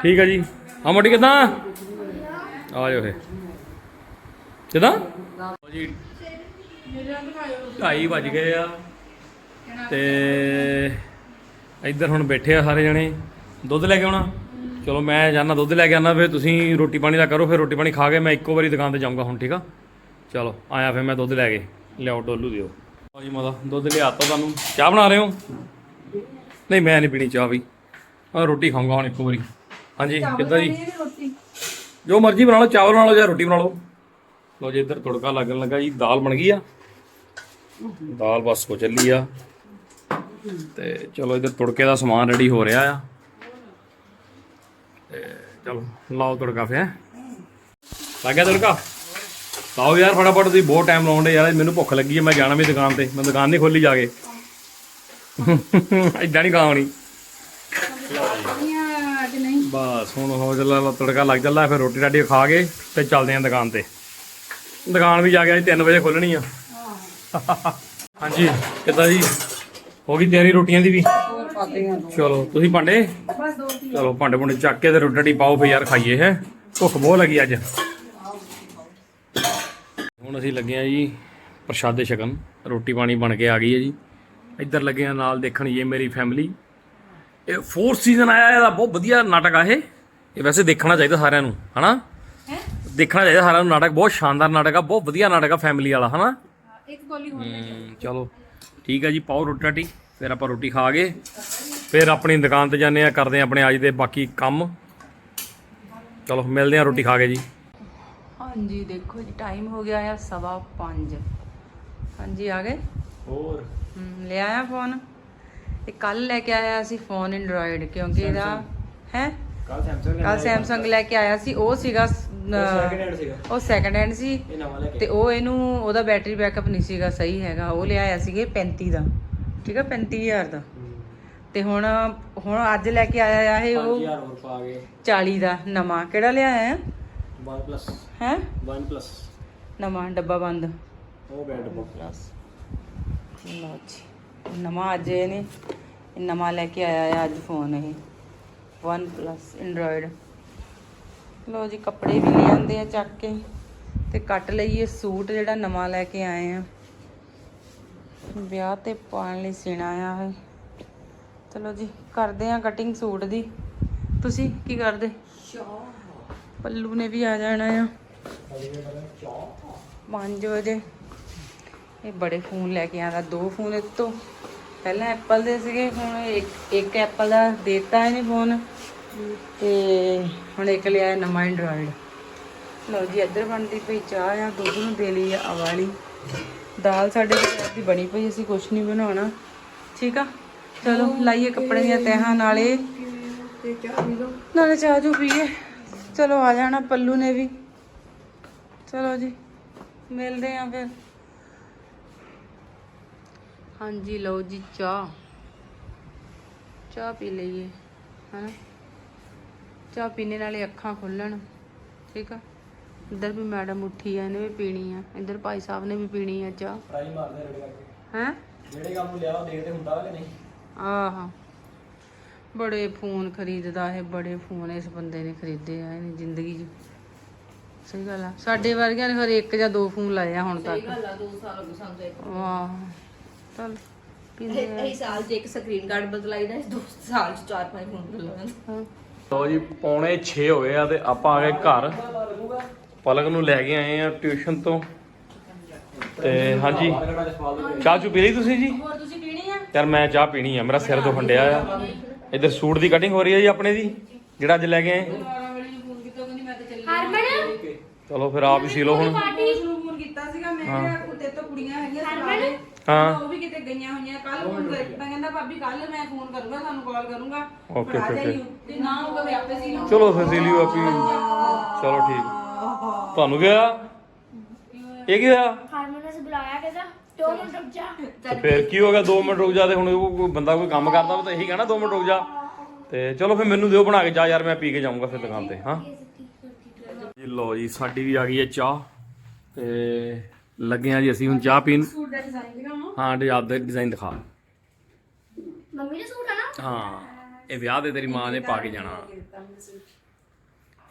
ਠੀਕ ਹੈ ਜੀ। ਆ ਮੋਟੀ ਕਿਦਾਂ? ਆ ਜਾਓ ਫੇ ਕਿਦਾਂ? ਜੀ ਢਾਈ ਵੱਜ ਗਏ ਆ ਤੇ ਇੱਧਰ ਹੁਣ ਬੈਠੇ ਆ ਸਾਰੇ ਜਣੇ। ਦੁੱਧ ਲੈ ਕੇ ਆਉਣਾ। ਚਲੋ ਮੈਂ ਜਾਣਾ ਦੁੱਧ ਲੈ ਕੇ ਆਉਣਾ ਫਿਰ ਤੁਸੀਂ ਰੋਟੀ ਪਾਣੀ ਦਾ ਕਰੋ ਫਿਰ ਰੋਟੀ ਪਾਣੀ ਖਾ ਕੇ ਮੈਂ ਇੱਕੋ ਵਾਰੀ ਦੁਕਾਨ ਤੇ ਜਾਊਂਗਾ ਹੁਣ ਠੀਕ ਆ? ਚਲੋ ਆਇਆ ਫਿਰ ਮੈਂ ਦੁੱਧ ਲੈ ਕੇ। ਲਿਆਓ ਡੋਲੂ ਦਿਓ। ਆ ਜੀ ਮਾਤਾ ਦੁੱਧ ਲਿਆਤਾ ਤੁਹਾਨੂੰ। ਚਾਹ ਬਣਾ ਰਹੇ ਹੋ? ਨਹੀਂ ਮੈਂ ਨਹੀਂ ਪੀਣੀ ਚਾਹ ਵੀ। ਆ ਰੋਟੀ ਖਾਊਂਗਾ ਹੁਣ ਇੱਕੋ ਵਾਰੀ। ਹਾਂਜੀ ਕਿੱਦਾਂ ਜੀ? ਜੋ ਮਰਜ਼ੀ ਬਣਾ ਲਓ ਚਾਵਲ ਬਣਾ ਲਓ ਜਾਂ ਰੋਟੀ ਬਣਾ ਲਓ। ਲਓ ਜੀ ਇੱਧਰ ਤੜਕਾ ਲੱਗਣ ਲੱਗਾ ਜੀ ਦਾਲ ਬਣ ਗਈ ਆ। ਦਾਲ ਬਸ ਹੋ ਚੱਲੀ ਆ। ਤੇ ਚਲੋ ਇੱਧਰ ਤੜਕੇ ਦਾ ਸਮਾਨ ਰੈਡੀ ਹੋ ਰਿਹਾ ਆ। ਤੇ ਚਲੋ, ਲਾਓ ਤੜਕਾ ਫੇ ਲੱਗ ਗਿਆ ਤੜਕਾ? ਲਾਓ ਯਾਰ ਫਟਾਫਟ, ਤੁਸੀਂ ਬਹੁਤ ਟਾਈਮ ਲਾਉਂਦੇ ਯਾਰ, ਮੈਨੂੰ ਭੁੱਖ ਲੱਗੀ ਹੈ ਮੈਂ ਜਾਣਾ ਵੀ ਦੁਕਾਨ ਤੇ, ਮੈਂ ਦੁਕਾਨ ਨਹੀਂ ਖੋਲੀ ਜਾ ਕੇ। ਇਦਾਂ ਨਹੀਂ ਖਾਣੀ। ਬਸ, ਹੁਣ ਹੋ ਚੱਲਾ, ਤੜਕਾ ਲੱਗ ਚੱਲਾ, ਫਿਰ ਰੋਟੀ ਰਾਟੀ ਖਾ ਕੇ ਤੇ ਚੱਲਦੇ ਆਂ ਦੁਕਾਨ ਤੇ। ਦੁਕਾਨ ਵੀ ਜਾ ਕੇ ਅੱਜ 3 ਵਜੇ ਖੋਲਣੀ ਆ। ਹਾਂਜੀ, ਕਿੱਦਾਂ ਜੀ? ਹੋ ਗਈ ਤਿਆਰੀ ਰੋਟੀਆਂ ਦੀ ਵੀ? ਚਲੋ ਤੁਸੀਂ ਭਾਂਡੇ? ਚਲੋ ਭਾਂਡੇ ਭੁੰਡੇ ਚੱਕ ਕੇ ਤੇ ਰੋਟੀ ਰਾਟੀ ਪਾਓ ਫੇ ਯਾਰ ਖਾਈਏ ਹੈ? ਭੁੱਖ ਬਹੁਤ ਲੱਗੀ ਅੱਜ। ਹੁਣ ਅਸੀਂ ਲੱਗੇ ਆ ਜੀ ਪ੍ਰਸ਼ਾਦੇ ਛਕਣ। ਰੋਟੀ ਪਾਣੀ ਬਣ ਕੇ ਆ ਗਈ ਹੈ ਜੀ। ਇੱਧਰ ਲੱਗੇ ਆ ਨਾਲ ਦੇਖਣ ਇਹ ਮੇਰੀ ਫੈਮਿਲੀ ਇਹ ਫੋਰਥ ਸੀਜ਼ਨ ਆਇਆ ਇਹਦਾ ਬਹੁਤ ਵਧੀਆ ਨਾਟਕ ਆ ਇਹ। ਇਹ ਵੈਸੇ ਦੇਖਣਾ ਚਾਹੀਦਾ ਸਾਰਿਆਂ ਨੂੰ ਹਨਾ? ਦੇਖਣਾ ਚਾਹੀਦਾ ਸਾਰਿਆਂ ਨੂੰ ਨਾਟਕ ਬਹੁਤ ਸ਼ਾਨਦਾਰ ਨਾਟਕ ਆ ਬਹੁਤ ਵਧੀਆ ਨਾਟਕ ਆ ਫੈਮਿਲੀ ਵਾਲਾ ਹਨਾ? ਇੱਕ ਗੋਲੀ ਹੋਰ ਚਲੋ ਠੀਕ ਆ ਜੀ ਪਾਓ ਰੋਟੀ ਰਾਟੀ ਫਿਰ ਆਪਾਂ ਰੋਟੀ ਖਾ ਕੇ ਫਿਰ ਆਪਣੀ ਦੁਕਾਨ ਤੇ ਜਾਂਦੇ ਆ ਕਰਦੇ ਆ ਆਪਣੇ ਅੱਜ ਦੇ ਬਾਕੀ ਕੰਮ। ਚਲੋ ਮਿਲਦੇ ਆ ਰੋਟੀ ਖਾ ਕੇ ਜੀ। ਹਾਂਜੀ ਦੇਖੋ ਜੀ ਟਾਈਮ ਹੋ ਗਿਆ ਆ ਸਵਾ 5 ਹਾਂਜੀ ਆ ਗਏ? ਹੋਰ? ਲੈ ਆਇਆ ਫੋਨ ਤੇ ਕੱਲ ਲੈ ਕੇ ਆਇਆ ਸੀ ਫੋਨ ਐਂਡਰੋਇਡ ਕਿਉਂਕਿ ਇਹਦਾ ਹੈ? ਕੱਲ ਸੈਮਸੰਗ ਕੱਲ ਸੈਮਸੰਗ ਲੈ ਕੇ ਆਇਆ ਸੀ ਉਹ ਸੀਗਾ ਸੈਕਿੰਡ ਹੈਂਡ ਸੀਗਾ। ਉਹ ਸੈਕੰਡ ਹੈਂਡ ਸੀ। ਤੇ ਉਹ ਇਹਨੂੰ ਉਹਦਾ ਬੈਟਰੀ ਬੈਕਅਪ ਨਹੀਂ ਸੀਗਾ ਸਹੀ ਹੈਗਾ। ਉਹ ਲਿਆਇਆ ਸੀਗੇ 35 ਦਾ। ਠੀਕ ਆ 35000 ਦਾ। ਤੇ ਹੁਣ ਹੁਣ ਅੱਜ ਲੈ ਕੇ ਆਇਆ ਆ ਇਹ ਉਹ 5000 ਹੋਰ ਪਾ ਕੇ। 40 ਦਾ ਨਵਾਂ। ਕਿਹੜਾ ਲਿਆਇਆ OnePlus ਹੈ? OnePlus ਨਵਾਂ ਡੱਬਾ ਬੰਦ। ਉਹ ਬੈਡ ਪਲੱਸ। ਲਓ ਜੀ ਨਵਾਂ ਅੱਜ ਇਹਨੇ ਇਹ ਨਵਾਂ ਲੈ ਕੇ ਆਇਆ ਆ ਅੱਜ ਫੋਨ ਇਹ। One Plus Android ਲਓ ਜੀ ਕੱਪੜੇ ਵੀ ਲੈ ਆਂਦੇ ਆ ਚੱਕ ਕੇ। ਤੇ ਕੱਟ ਲਈਏ ਸੂਟ ਜਿਹੜਾ ਨਵਾਂ ਲੈ ਕੇ ਆਏ ਆ। ਵਿਆਹ ਤੇ ਪਾਉਣ ਲਈ ਸੀਣਾ ਆ ਇਹ। ਚਲੋ ਜੀ, ਕਰਦੇ ਆ ਕਟਿੰਗ ਸੂਟ ਦੀ। ਤੁਸੀਂ ਕੀ ਕਰਦੇ? ਪੱਲੂ ਨੇ ਵੀ ਆ ਜਾਣਾ ਆ। 5 ਵਜੇ। ਇਹ ਬੜੇ ਫੋਨ ਲੈ ਕੇ ਆਂਦਾ, ਦੋ ਫੋਨ ਇਹ ਤੋਂ ਪਹਿਲਾਂ ਐਪਲ ਦੇ ਸੀਗੇ, ਹੁਣ ਇੱਕ ਇੱਕ ਐਪਲ ਦਾ ਦਿੱਤਾ ਇਹਨੇ ਫੋਨ। ਤੇ ਹੁਣ ਇੱਕ ਲਿਆ ਨਵਾਂ ਐਂਡਰੋਇਡ ਲਓ ਜੀ, ਇੱਧਰ ਬਣਦੀ ਪਈ ਚਾਹ ਆ, ਦੁੱਧ ਨੂੰ ਦੇ ਲਈ ਆ ਵਾਲੀ। ਦਾਲ ਸਾਡੇ ਦੀ ਬਣੀ ਪਈ, ਅਸੀਂ ਕੁਝ ਨਹੀਂ ਬਣਾਉਣਾ। ਠੀਕ ਆ? ਚਲੋ, ਲਾਈਏ ਕੱਪੜੇ ਦੀਆਂ ਤਹਿਾਂ ਨਾਲੇ। ਨਾਲੇ ਚਾਹ ਜੂ ਪੀਏ। ਚਲੋ, ਆ ਜਾਣਾ ਪੱਲੂ ਨੇ ਵੀ। ਚਲੋ ਜੀ, ਮਿਲਦੇ ਆ ਫਿਰ। ਹਾਂਜੀ, ਲਓ ਜੀ ਚਾਹ। ਚਾਹ ਪੀ ਲਈਏ, ਹਨਾ? ਚਾਹ ਪੀਣੇ ਨਾਲੇ ਅੱਖਾਂ ਖੁੱਲਣ। ਠੀਕ ਆ? ਇੱਧਰ ਵੀ ਮੈਡਮ ਉੱਠੀ ਆ ਇਹਨੇ ਵੀ ਪੀਣੀ ਆ। ਇੱਧਰ ਭਾਈ ਸਾਹਿਬ ਨੇ ਵੀ ਪੀਣੀ ਆ ਚਾਹ। ਟਰਾਈ ਮਾਰਦੇ ਰੜੇ ਕਰਕੇ। ਹੈ? ਜਿਹੜੇ ਕੰਮ ਨੂੰ ਲਿਆ ਉਹ ਦੇਖਦੇ ਹੁੰਦਾ ਵਾ ਕਿ ਨਹੀਂ? ਆਹ। ਬੜੇ ਫੋਨ ਖਰੀਦਦਾ ਹੈ ਬੜੇ ਫੋਨ ਇਸ ਬੰਦੇ ਨੇ ਖਰੀਦੇ ਆ ਇਹਨੇ ਜ਼ਿੰਦਗੀ 'ਚ। ਸਹੀ ਗੱਲ ਆ। ਸਾਡੇ ਵਰਗਿਆਂ ਨੇ ਹਰ ਇੱਕ ਜਾਂ ਦੋ ਫੋਨ ਲਾਏ ਆ ਹੁਣ ਤੱਕ। ਗੱਲ ਆ 2 ਸਾਲ ਹੋ ਗਏ ਸਾਨੂੰ ਤੇ ਵਾਹ। ਚੱਲ ਪੀਂਦੇ ਆ। ਇਹ ਸਾਲ 'ਚ ਇੱਕ ਸਕਰੀਨ ਗਾਰਡ ਬਦਲਾਈਦਾ ਇਸ ਦੋ ਸਾਲ 'ਚ ਚਾਰ ਪੰਜ ਫੋਨ ਬਦਲਾਉਂਦਾ ਹਾਂ। ਲਓ ਜੀ ਪੌਣੇ 6 ਹੋ ਗਏ ਆ ਤੇ ਆਪਾਂ ਆ ਗਏ ਘਰ। ਪਲਕ ਨੂੰ ਲੈ ਕੇ ਆਏ ਆ ਟਿਊਸ਼ਨ ਤੋਂ। ਤੇ ਹਾਂਜੀ। ਚਾਹ ਚੁ ਪੀ ਲਈ ਤੁਸੀਂ ਜੀ? ਹੋਰ ਤੁਸੀਂ ਪੀਣੀ ਆ? ਯਾਰ ਮੈਂ ਚਾਹ ਪੀਣੀ ਆ ਮੇਰਾ ਸਿਰ ਦੁਖਣ ਡਿਆ ਆ। ਇੱਧਰ ਸੂਟ ਦੀ ਕਟਿੰਗ ਹੋ ਰਹੀ ਹੈ ਜੀ ਆਪਣੇ ਦੀ ਜਿਹੜਾ ਅੱਜ ਲੈ ਕੇ ਆਏ। ਫੋਨ ਕੀਤਾ ਕਹਿੰਦੀ ਮੈਂ ਤੇ ਚੱਲੀ ਹਰਮਨ? ਚਲੋ ਫਿਰ ਆਪ ਹੀ ਸੀ ਲਓ ਹੁਣ। ਪਾਰਟੀ? ਨੂੰ ਫੋਨ ਕੀਤਾ ਸੀਗਾ ਮੈਂ ਕਿਹਾ ਕੁੱਤੇ ਤੋਂ ਕੁੜੀਆਂ ਹੈਗੀਆਂ ਹਰਮਨ? ਹਾਂ। ਉਹ ਵੀ ਕਿਤੇ ਗਈਆਂ ਹੋਈਆਂ ਕੱਲ ਫੋਨ ਕੀਤਾ ਕਹਿੰਦਾ ਭਾਬੀ ਕੱਲ ਮੈਂ ਫੋਨ ਕਰੂੰਗਾ ਤੁਹਾਨੂੰ ਕਾਲ ਕਰੂੰਗਾ। ਓਕੇ, ਫੜਾ ਓਕੇ, ਜਾਈਓ। ਤੇ ਨਾ ਉਹ ਕਵੇ ਆਪੇ ਸੀ ਚਲੋ ਫਿਰ ਸੀ ਲਿਓ ਆਪੀ। ਚਲੋ ਠੀਕ। ਤੁਹਾਨੂੰ ਕੀ ਹੋਇਆ? ਇਹ ਕੀ ਹੋਇਆ? ਹਰਮਨ ਨੇ ਬੁਲਾਇਆ ਕਹਿੰਦਾ ਦੋ ਮਿੰਟ ਰੁਕ ਜਾ। ਤੇ ਫਿਰ ਕੀ ਹੋ ਗਿਆ? 2 ਮਿੰਟ ਰੁਕ ਜਾ ਤੇ ਹੁਣ ਉਹ ਕੋਈ ਬੰਦਾ ਕੋਈ ਕੰਮ ਕਰਦਾ ਵਾ ਤਾਂ ਇਹੀ ਕਹਿਣਾ 2 ਮਿੰਟ ਰੁਕ ਜਾ। ਤੇ ਚਲੋ ਫਿਰ ਮੈਨੂੰ ਦਿਓ ਬਣਾ ਕੇ ਚਾਹ ਯਾਰ ਮੈਂ ਪੀ ਕੇ ਜਾਊਂਗਾ ਫਿਰ ਦੁਕਾਨ ਤੇ ਹਾਂ। ਜੀ ਲਓ ਜੀ ਸਾਡੀ ਵੀ ਆ ਗਈ ਹੈ ਚਾਹ। ਤੇ ਲੱਗੇ ਆ ਜੀ ਅਸੀਂ ਹੁਣ ਚਾਹ ਪੀਣ। ਸੂਟ ਦਾ ਡਿਜ਼ਾਈਨ ਦਿਖਾਵਾਂ? ਹਾਂ ਡੇ ਆਪ ਦਾ ਡਿਜ਼ਾਈਨ ਦਿਖਾ। ਮੰਮੀ ਨੇ ਸੂਟ ਆ ਨਾ? ਹਾਂ ਇਹ ਵਿਆਹ ਤੇ ਤੇਰੀ ਮਾਂ ਨੇ ਪਾ ਕੇ ਜਾਣਾ।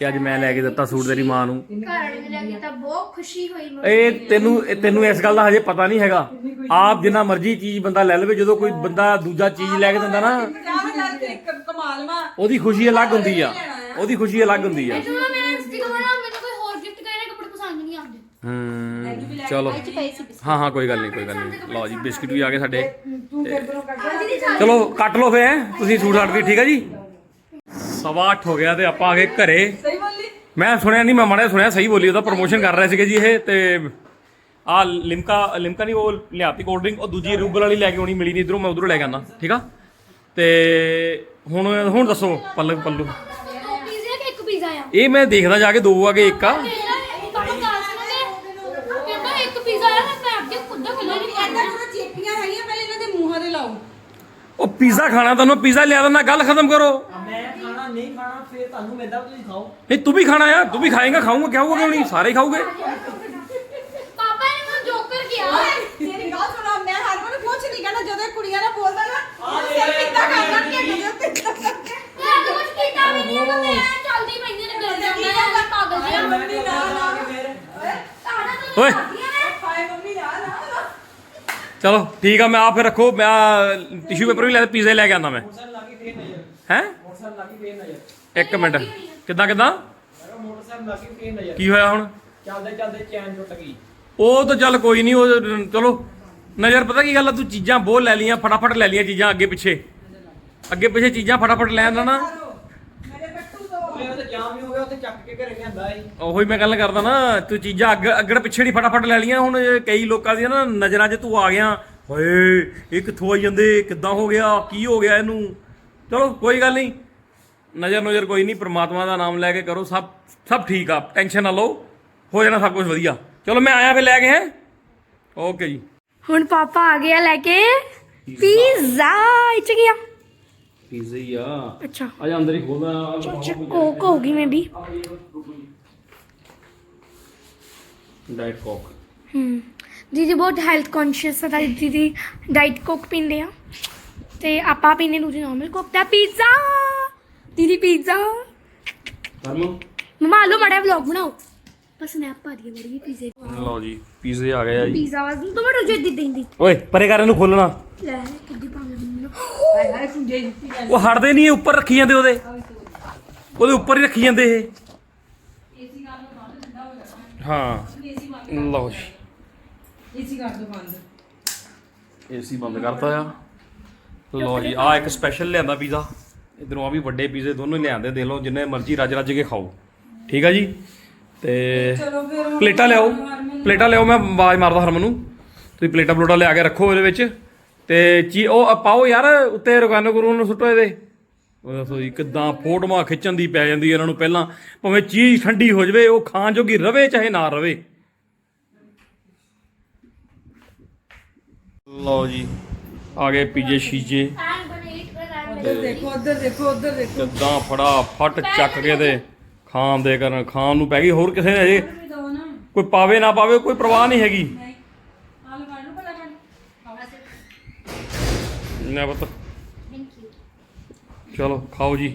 ਤੇ ਅੱਜ ਮੈਂ ਲੈ ਕੇ ਦਿੱਤਾ ਸੂਟ ਤੇਰੀ ਮਾਂ ਨੂੰ। ਘਰ ਵਾਲੇ ਨੇ ਲੈ ਕੇ ਤਾਂ ਬਹੁਤ ਖੁਸ਼ੀ ਹੋਈ ਮੈਨੂੰ ਇਹ ਤੈਨੂੰ ਇਹ ਤੈਨੂੰ ਇਸ ਗੱਲ ਦਾ ਹਜੇ ਪਤਾ ਨਹੀਂ ਹੈਗਾ। ਆਪ ਜਿੰਨਾ ਮਰਜ਼ੀ ਚੀਜ਼ ਬੰਦਾ ਲੈ ਲਵੇ ਜਦੋਂ ਕੋਈ ਬੰਦਾ ਦੂਜਾ ਚੀਜ਼ ਲੈ ਕੇ ਦਿੰਦਾ ਨਾ ਕਮਾਲ ਵਾ ਉਹਦੀ ਖੁਸ਼ੀ ਅਲੱਗ ਹੁੰਦੀ ਆ। ਉਹਦੀ ਖੁਸ਼ੀ ਅਲੱਗ ਹੁੰਦੀ ਆ। ਜਦੋਂ ਮੇਰਾ ਇੰਸਟਾਗ੍ਰਾਮ ਬਣਾ ਮੈਨੂੰ ਕੋਈ ਹੋਰ ਗਿਫਟ ਕਰੇ ਕੱਪੜੇ ਪਸੰਦ ਨਹੀਂ ਆਉਂਦੇ। ਹੂੰ ਚਲੋ। ਹਾਂ ਹਾਂ ਕੋਈ ਗੱਲ ਨਹੀਂ ਕੋਈ ਗੱਲ ਨਹੀਂ। ਲਓ ਜੀ ਬਿਸਕਿਟ ਵੀ ਆ ਗਏ ਸਾਡੇ। ਚਲੋ ਕੱਟ ਲਓ ਫੇ ਤੁਸੀਂ ਸੂਟ ਸਾਟ ਵੀ ਠੀਕ ਆ ਜੀ? ਸਵਾ ਅੱਠ ਹੋ ਗਿਆ ਤੇ ਆਪਾਂ ਆ ਗਏ ਘਰੇ। ਮੈਂ ਸੁਣਿਆ ਨਹੀਂ ਮੈਂ ਮਾੜਾ ਸੁਣਿਆ ਸਹੀ ਬੋਲੀ ਉਹਦਾ ਪ੍ਰੋਮੋਸ਼ਨ ਕਰ ਰਹੇ ਸੀਗੇ ਜੀ ਇਹ ਤੇ ਆ ਲਿਮਕਾ ਲਿਮਕਾ ਨਹੀਂ ਉਹ ਲਿਆਤੀ ਕੋਲਡ ਡਰਿੰਕ ਉਹ ਦੂਜੀ ਰੂਬਲ ਵਾਲੀ ਲੈ ਕੇ ਆਉਣੀ ਮਿਲੀ ਨਹੀਂ ਇਧਰੋਂ ਮੈਂ ਉਧਰੋਂ ਲੈ ਕੇ ਆਂਦਾ ਠੀਕ ਆ? ਤੇ ਹੁਣ ਹੁਣ ਦੱਸੋ ਪੱਲੂ ਪੱਲੂ। ਦੋ ਪੀਜ਼ੇ ਕਿ ਇੱਕ ਪੀਜ਼ਾ ਆ ਇਹ ਮੈਂ ਦੇਖਦਾ ਜਾ ਕੇ ਦੋ ਆ ਗਏ ਇੱਕ ਆ। ਉਹ ਪੀਜ਼ਾ ਖਾਣਾ ਤੁਹਾਨੂੰ ਪੀਜ਼ਾ ਲਿਆ ਦਿੰਦਾ ਗੱਲ ਖਤਮ ਕਰੋ। ਮੈਂ ਨਹੀਂ ਖਾਣਾ ਫੇਰ ਤੁਹਾਨੂੰ ਮਿਲਦਾ ਤੁਸੀਂ ਖਾਓ। ਨਹੀਂ ਤੂੰ ਵੀ ਖਾਣਾ ਆ ਤੂੰ ਵੀ ਖਾਏਗਾ ਖਾਊਂਗਾ ਕਿਉਂ ਕਿਉਂ ਨਹੀਂ ਸਾਰੇ ਖਾਓਗੇ ਪਾਪਾ ਨੇ ਮੈਨੂੰ ਜੋਕਰ ਕਿਹਾ। ਤੇਰੀ ਗੱਲ ਸੁਣਾ ਮੈਂ ਹਰਮਨ ਕੁਝ ਨਹੀਂ ਕਹਿਣਾ ਜਦੋਂ ਇਹ ਕੁੜੀਆਂ ਨਾਲ ਬੋਲਦਾ ਨਾ ਸਿਰ ਪਿੱਤਾ ਕਰ ਕਰਕੇ ਦੇ ਪਿੱਤਾ ਮੈਂ ਤਾਂ ਕੁਝ ਕੀਤਾ ਵੀ ਨਹੀਂ ਮੈਂ ਚੱਲਦੀ ਪੈਂਦੀ ਨੇ ਗੱਲ ਜਾਂਦਾ ਹੈ ਪਾਗਲ ਜਿਹਾ। ਮੰਮੀ ਨਾ ਨਾ ਤਾਣਾ ਤੂੰ ਓਏ। ਹਾਏ ਮੰਮੀ ਨਾ ਨਾ ਚਲੋ ਠੀਕ ਆ ਮੈਂ ਆ ਫਿਰ ਰੱਖੋ ਮੈਂ ਟਿਸ਼ੂ ਪੇਪਰ ਵੀ ਲੈ ਪੀਜ਼ੇ ਲੈ ਕੇ ਆਂਦਾ ਮੈਂ। ਹੈ? ਲੱਗੀ ਫੇਰ ਨਜ਼ਰ। ਇੱਕ ਮਿੰਟ। ਕਿੱਦਾਂ ਕਿੱਦਾਂ? ਮੈਂ ਕਿਹਾ ਮੋਟਰਸਾਈਕਲ ਲੱਗੀ ਫੇਰ ਨਜ਼ਰ। ਕੀ ਹੋਇਆ ਹੁਣ? ਚੱਲਦੇ ਚੱਲਦੇ ਚੈਨ ਟੁੱਟ ਗਈ। ਉਹ ਤਾਂ ਚੱਲ ਕੋਈ ਨਹੀਂ ਉਹ ਚਲੋ। ਨਜ਼ਰ ਪਤਾ ਕੀ ਗੱਲ ਆ ਤੂੰ ਚੀਜ਼ਾਂ ਬਹੁਤ ਲੈ ਲੀਆਂ ਫਟਾਫਟ ਲੈ ਲੀਆਂ ਚੀਜ਼ਾਂ ਅੱਗੇ ਪਿੱਛੇ। ਅੱਗੇ ਪਿੱਛੇ ਚੀਜ਼ਾਂ ਫਟਾਫਟ ਲੈ ਆਂਦਾ ਨਾ। ਉਹ ਮੈਂ ਗੱਲ ਕਰਦਾ ਨਾ ਤੂੰ ਚੀਜ਼ਾਂ ਅੱਗ ਅੱਗੜ ਪਿੱਛੇ ਨਹੀਂ ਫਟਾਫਟ ਲੈ ਲੀਆਂ ਹੁਣ ਕਈ ਲੋਕਾਂ ਦੀਆਂ ਨਾ ਨਜ਼ਰਾਂ 'ਚ ਤੂੰ ਆ ਗਿਆ। ਹੋਏ ਇਹ ਕਿੱਥੋਂ ਆਈ ਜਾਂਦੇ ਕਿੱਦਾਂ ਹੋ ਗਿਆ ਕੀ ਹੋ ਗਿਆ ਇਹਨੂੰ? ਚਲੋ ਕੋਈ ਗੱਲ ਨਹੀਂ ਨਜ਼ਰ ਨਜ਼ਰ ਕੋਈ ਨਹੀਂ ਪ੍ਰਮਾਤਮਾ ਦਾ ਨਾਮ ਲੈ ਕੇ ਕਰੋ ਸਭ ਸਭ ਠੀਕ ਆ ਟੈਨਸ਼ਨ ਨਾ ਲਓ ਹੋ ਜਾਣਾ ਸਭ ਕੁਝ ਵਧੀਆ। ਚਲੋ ਮੈਂ ਆਇਆ ਫਿਰ ਲੈ ਕੇ ਹੈ। ਓਕੇ ਜੀ। ਹੁਣ ਪਾਪਾ ਆ ਗਿਆ ਲੈ ਕੇ। ਪੀਜ਼ਾ ਇੱਚ ਗਿਆ ਪੀਜ਼ਾ ਹੀ ਆ। ਅੱਛਾ। ਆ ਜਾ ਅੰਦਰ ਹੀ ਖੋਲਦਾ ਅੱਛਾ ਕੋਕ ਹੋਗੀ ਮੈਂ ਵੀ ਡਾਈਟ ਕੋਕ। ਹਮ ਦੀਦੀ ਬਹੁਤ ਹੈਲਥ ਕੌਨਸ਼ੀਅਸ ਹੈ ਸਾਡੀ ਦੀਦੀ ਡਾਈਟ ਕੋਕ ਪੀਂਦੇ ਆ। ਤੇ ਆਪਾਂ ਪੀਂਦੇ ਦੂਜੀ ਨਾਰਮਲ ਕੋਕ ਦਾ ਪੀਜ਼ਾ! ਦੀਦੀ ਪੀਜ਼ਾ ਧਰਮ ਮਮਾ ਆਲੋ ਮੜਾ ਵਲੌਗ ਬਣਾਓ। ਬਸ ਸਨੈਪ ਪਾ ਦਈਏ ਮੜੀ ਪੀਜ਼ੇ ਲਓ ਜੀ ਪੀਜ਼ੇ ਆ ਗਏ ਆ ਜੀ। ਪੀਜ਼ਾ ਵਾਸ ਤੂੰ ਮੜਾ ਜੇ ਦੀ ਦੇਂਦੀ ਓਏ ਪਰੇ ਕਰ ਇਹਨੂੰ ਖੋਲਣਾ। ਲੈ ਕਿੱਦੀ ਪਾਉਂਦੇ ਮੈਨੂੰ। ਹਾਏ ਹਾਏ ਸੁਣਜੇ ਦਿੱਤੀ ਜਾਂਦੀ ਉਹ ਹਟਦੇ ਨਹੀਂ ਉੱਪਰ ਰੱਖੀ ਜਾਂਦੇ ਉਹਦੇ। ਉਹਦੇ ਉੱਪਰ ਹੀ ਰੱਖੀ ਜਾਂਦੇ ਇਹ। ਹਾਂ ਲਓ ਜੀ। ਏਸੀ ਕਰ ਦੋ ਬੰਦ। ਏਸੀ ਬੰਦ ਕਰਤਾ ਆ। ਲਓ ਜੀ ਆ ਇੱਕ ਸਪੈਸ਼ਲ ਲਿਆਂਦਾ ਪੀਜ਼ਾ ਇਧਰੋਂ ਆ ਵੀ ਵੱਡੇ ਪੀਜ਼ੇ ਦੋਨੋਂ ਹੀ ਲਿਆਂਦੇ ਦੇਖ ਲਓ ਜਿੰਨੇ ਮਰਜ਼ੀ ਰੱਜ ਰੱਜ ਕੇ ਖਾਓ। ਠੀਕ ਆ ਜੀ? ਤੇ ਪਲੇਟਾਂ ਲਿਆਓ। ਪਲੇਟਾਂ ਲਿਆਓ ਮੈਂ ਆਵਾਜ਼ ਮਾਰਦਾ ਹਰਮਨ ਨੂੰ। ਤੁਸੀਂ ਪਲੇਟਾਂ ਪਲੂਟਾਂ ਲਿਆ ਕੇ ਰੱਖੋ ਇਹਦੇ ਵਿੱਚ। ਤੇ ਚੀ ਉਹ ਪਾਓ ਯਾਰ ਉੱਤੇ ਰੋਗਾਨੋ ਗੁਰੂ ਨੂੰ ਸੁੱਟੋ ਇਹਦੇ। ਉਹ ਦੱਸੋ ਜੀ ਕਿਦਾਂ ਫੋਟੋਆਂ ਖਿੱਚਣ ਦੀ ਪੈ ਜਾਂਦੀ ਇਹਨਾਂ ਨੂੰ ਪਹਿਲਾਂ। ਭਾਵੇਂ ਚੀਜ਼ ਠੰਡੀ ਹੋ ਜਵੇ ਉਹ ਖਾਣ ਜੋਗੀ ਰਵੇ ਚਾਹੇ ਨਾ ਰਵੇ। ਲਓ ਜੀ। ਆ ਗਏ ਪੀਜੇ ਸ਼ੀਜੇ। ਉਧਰ ਦੇਖੋ ਉਧਰ ਦੇਖੋ ਉਧਰ ਦੇਖੋ। ਕਿੱਦਾਂ ਫੜਾ ਫਟ ਚੱਕ ਕੇ ਤੇ ਖਾਣ ਦੇ ਕਰਨ ਖਾਣ ਨੂੰ ਪੈ ਗਈ। ਹੋਰ ਕਿਸੇ ਨੇ ਅਜੇ ਕੋਈ ਪਾਵੇ ਨਾ ਪਾਵੇ ਕੋਈ ਪਰਵਾਹ ਨਹੀਂ ਹੈਗੀ। ਨਾ ਬਤ ਚਲੋ ਖਾਓ ਜੀ।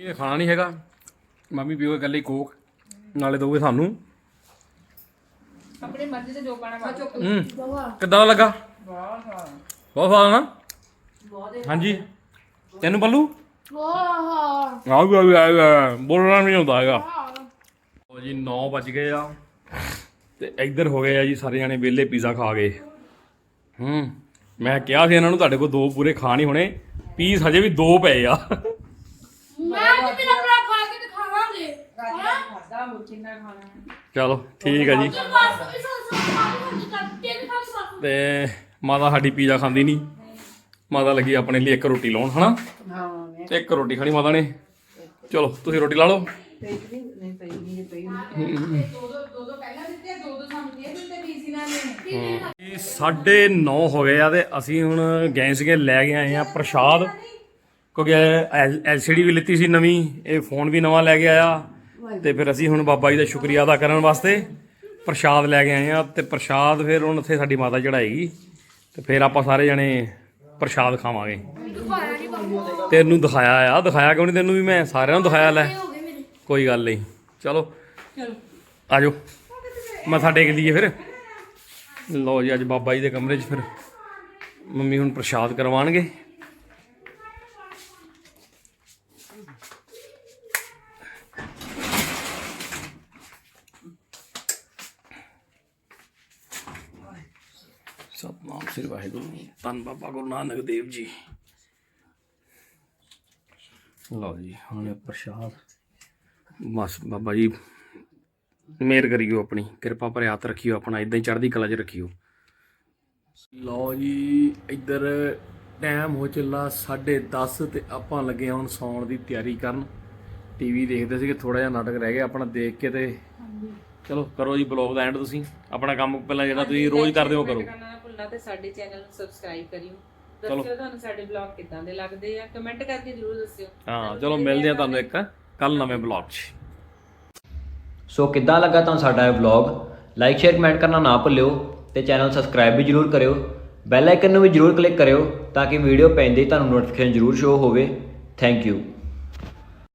ਇਹ ਖਾਣਾ ਨਹੀਂ ਹੈਗਾ। ਮੰਮੀ ਪੀਓਗੇ ਇਕੱਲੀ ਕੋਕ ਨਾਲੇ ਦੋਗੇ ਸਾਨੂੰ। ਆਪਣੀ ਮਰਜ਼ੀ ਤੇ ਜੋ ਪਾਣਾ ਪਾ ਹੂੰ। ਕਿੱਦਾਂ ਦਾ ਲੱਗਾ? ਬਹੁਤ ਸਵਾਦ। ਨਾ? ਹਾਂਜੀ। ਤੈਨੂੰ ਬੱਲੂ? ਵਾਹ ਆਉ ਆਉ ਆਉ ਬੋਲਣਾ ਨਹੀਂ ਹੁੰਦਾ ਹੈਗਾ। ਉਹ ਜੀ 9 ਵੱਜ ਗਏ ਆ ਤੇ ਇੱਧਰ ਹੋ ਗਏ ਆ ਜੀ ਸਾਰੇ ਜਾਣੇ ਵਿਹਲੇ ਪੀਜ਼ਾ ਖਾ ਗਏ ਹੂੰ ਮੈਂ ਕਿਹਾ ਸੀ ਇਹਨਾਂ ਨੂੰ ਤੁਹਾਡੇ ਕੋਲ ਦੋ ਪੂਰੇ ਖਾ ਨਹੀਂ ਹੋਣੇ। ਪੀਸ ਹਜੇ ਵੀ ਦੋ ਪਏ ਆ। ਮੈਂ ਤੇ ਮੇਰਾ ਭਰਾ ਖਾ ਕੇ ਦਿਖਾਵਾਂਗੇ ਖਾਦਾ ਹੋਰ ਕਿੰਨਾ ਖਾਣਾ ਚਲੋ ਠੀਕ ਹੈ ਜੀ। ਬਸ ਇਸ ਤੇ ਮਾਤਾ ਸਾਡੀ ਪੀਜ਼ਾ ਖਾਂਦੀ ਨਹੀਂ। ਮਾਤਾ ਲੱਗੀ ਆਪਣੇ ਲਈ ਇੱਕ ਰੋਟੀ ਲਾਉਣ ਹਨਾ? ਹਾਂ ਮੈਂ ਇੱਕ ਰੋਟੀ ਖਾਣੀ ਮਾਤਾ ਨੇ। ਚਲੋ ਤੁਸੀਂ ਰੋਟੀ ਲਾ ਲਓ। ਪਈ ਨਹੀਂ ਨਹੀਂ ਪਈ ਨਹੀਂ ਪਈ ਦੋ ਦੋ ਦੋ ਦੋ ਪਹਿਲਾਂ ਦਿੱਤੇ ਦੋ ਦੋ ਸਾਨੂੰ ਦੇ ਦਿੱਤੇ ਬੀਸੀ ਨਾਲ ਨੇ ਇਹ ਸਾਢੇ 9 ਹੋ ਗਏ ਆ ਤੇ ਅਸੀਂ ਹੁਣ ਗਏ ਸੀਗੇ ਲੈ ਕੇ ਆਏ ਆ ਪ੍ਰਸ਼ਾਦ। ਕਿਉਂਕਿ ਐਲਸੀਡੀ ਵੀ ਲਿੱਤੀ ਸੀ ਨਵੀਂ ਇਹ ਫੋਨ ਵੀ ਨਵਾਂ ਲੈ ਕੇ ਆਇਆ। ਤੇ ਫਿਰ ਅਸੀਂ ਹੁਣ ਬਾਬਾ ਜੀ ਦਾ ਸ਼ੁਕਰੀਆ ਅਦਾ ਕਰਨ ਵਾਸਤੇ ਪ੍ਰਸ਼ਾਦ ਲੈ ਕੇ ਆਏ ਆ। ਤੇ ਪ੍ਰਸ਼ਾਦ ਫਿਰ ਹੁਣ ਉੱਥੇ ਸਾਡੀ ਮਾਤਾ ਚੜਾਏਗੀ ਤੇ ਫਿਰ ਆਪਾਂ ਸਾਰੇ ਜਣੇ ਪ੍ਰਸ਼ਾਦ ਖਾਵਾਂਗੇ। ਦਿਖਾਇਆ ਨਹੀਂ ਬਾਬੂ ਤੈਨੂੰ ਦਿਖਾਇਆ ਆ, ਦਿਖਾਇਆ ਕਿਉਂ ਨਹੀਂ ਤੈਨੂੰ ਵੀ ਮੈਂ? ਸਾਰਿਆਂ ਨੂੰ ਦਿਖਾਇਆ ਲੈ। ਹੋ ਗਏ ਮੇਰੇ ਕੋਈ ਗੱਲ ਨਹੀਂ। ਚਲੋ ਆ ਜਾਓ ਮੱਥਾ ਟੇਕ ਲਈਏ ਫਿਰ। ਲਓ ਜੀ, ਅੱਜ ਬਾਬਾ ਜੀ ਦੇ ਕਮਰੇ 'ਚ ਫਿਰ ਮੰਮੀ ਹੁਣ ਪ੍ਰਸ਼ਾਦ ਕਰਵਾਣਗੇ ਸ੍ਰੀ ਵਾਹਿਗੁਰੂ ਧੰਨ ਬਾਬਾ ਗੁਰੂ ਨਾਨਕ ਦੇਵ ਜੀ। ਲਓ ਜੀ ਹੁਣ ਪ੍ਰਸ਼ਾਦ। ਬਸ ਬਾਬਾ ਜੀ ਮਿਹਰ ਕਰਿਓ ਆਪਣੀ ਕਿਰਪਾ ਭਰੇ ਹੱਥ ਰੱਖਿਓ ਆਪਣਾ ਇਦਾਂ ਹੀ ਚੜ੍ਹਦੀ ਕਲਾ 'ਚ ਰੱਖਿਓ। ਲਓ ਜੀ ਇੱਧਰ ਟਾਈਮ ਹੋ ਚੱਲਾ 10:30 ਤੇ ਆਪਾਂ ਲੱਗੇ ਹੁਣ ਸੌਣ ਦੀ ਤਿਆਰੀ ਕਰਨ। ਟੀਵੀ ਦੇਖਦੇ ਸੀਗੇ ਥੋੜਾ ਜਿਹਾ ਨਾਟਕ ਰਹਿ ਗਿਆ ਆਪਣਾ ਦੇਖ ਕੇ ਤੇ। ਚਲੋ ਕਰੋ ਜੀ ਬਲੌਗ ਦਾ ਐਂਡ ਤੁਸੀਂ। ਆਪਣਾ ਕੰਮ ਪਹਿਲਾਂ ਜਿਹੜਾ ਤੁਸੀਂ ਰੋਜ਼ ਕਰਦੇ ਹੋ ਕਰੋ। ਕਰਨਾ ਨਾ ਭੁੱਲਣਾ ਤੇ ਸਾਡੇ ਚੈਨਲ ਨੂੰ ਸਬਸਕ੍ਰਾਈਬ ਕਰਿਓ। ਦੱਸਿਓ ਤੁਹਾਨੂੰ ਸਾਡੇ ਬਲੌਗ ਕਿੱਦਾਂ ਦੇ ਲੱਗਦੇ ਆ। ਕਮੈਂਟ ਕਰਕੇ ਜਰੂਰ ਦੱਸਿਓ। ਹਾਂ ਚਲੋ ਮਿਲਦੇ ਆ ਤੁਹਾਨੂੰ ਇੱਕ ਕੱਲ ਨਵੇਂ ਬਲੌਗ 'ਚ। ਸੋ ਕਿੱਦਾਂ ਲੱਗਾ ਤੁਹਾਨੂੰ ਸਾਡਾ ਇਹ ਵਲੌਗ ਲਾਈਕ ਸ਼ੇਅਰ ਕਮੈਂਟ ਕਰਨਾ ਨਾ ਭੁੱਲਿਓ ਤੇ ਚੈਨਲ ਸਬਸਕ੍ਰਾਈਬ ਵੀ ਜਰੂਰ ਕਰਿਓ। ਬੈਲ ਆਈਕਨ ਨੂੰ ਵੀ ਜਰੂਰ ਕਲਿੱਕ ਕਰਿਓ ਤਾਂ ਕਿ ਵੀਡੀਓ ਪੈਂਦੇ ਹੀ ਤੁਹਾਨੂੰ ਨੋਟੀਫਿਕੇਸ਼ਨ ਜਰੂਰ ਸ਼ੋ ਹੋਵੇ। Thank you